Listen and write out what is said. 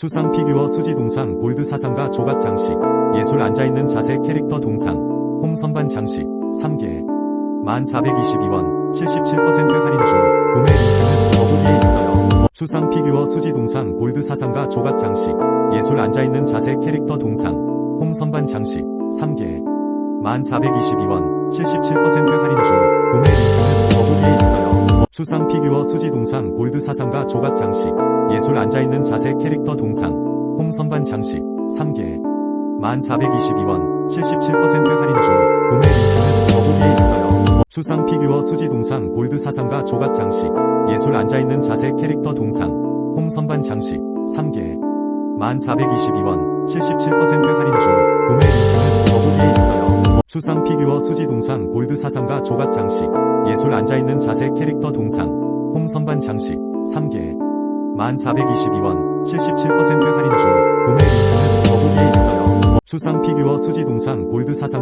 수상 피규어 수지 동상 골드 사상가 조각 장식 예술 앉아있는 자세 캐릭터 동상 홈 선반 장식 3개 1422원 77% 할인 중 구매 링크는 더보기에 있어요. 수상 피규어 수지 동상 골드 사상가 조각 장식 예술 앉아있는 자세 캐릭터 동상 홈 선반 장식 3개 1422원 77% 할인 중 수상 피규어 수지 동상 골드 사상가 조각 장식 예술 앉아있는 자세 캐릭터 동상 홈 선반 장식 3개 1422원 77% 할인 중 구매 링크는 더보기에 있어요. 수상 피규어 수지 동상 골드 사상가 조각 장식 예술 앉아있는 자세 캐릭터 동상 홈 선반 장식 3개 1422원 77% 수상 피규어 수지 동상 골드 사상가 조각 장식 예술 앉아있는 자세 캐릭터 동상 홈 선반 장식 3개 1422원 77% 할인 중 구매 링크는 더보기에 있어요. 수상 피규어 수지 동상 골드 사상가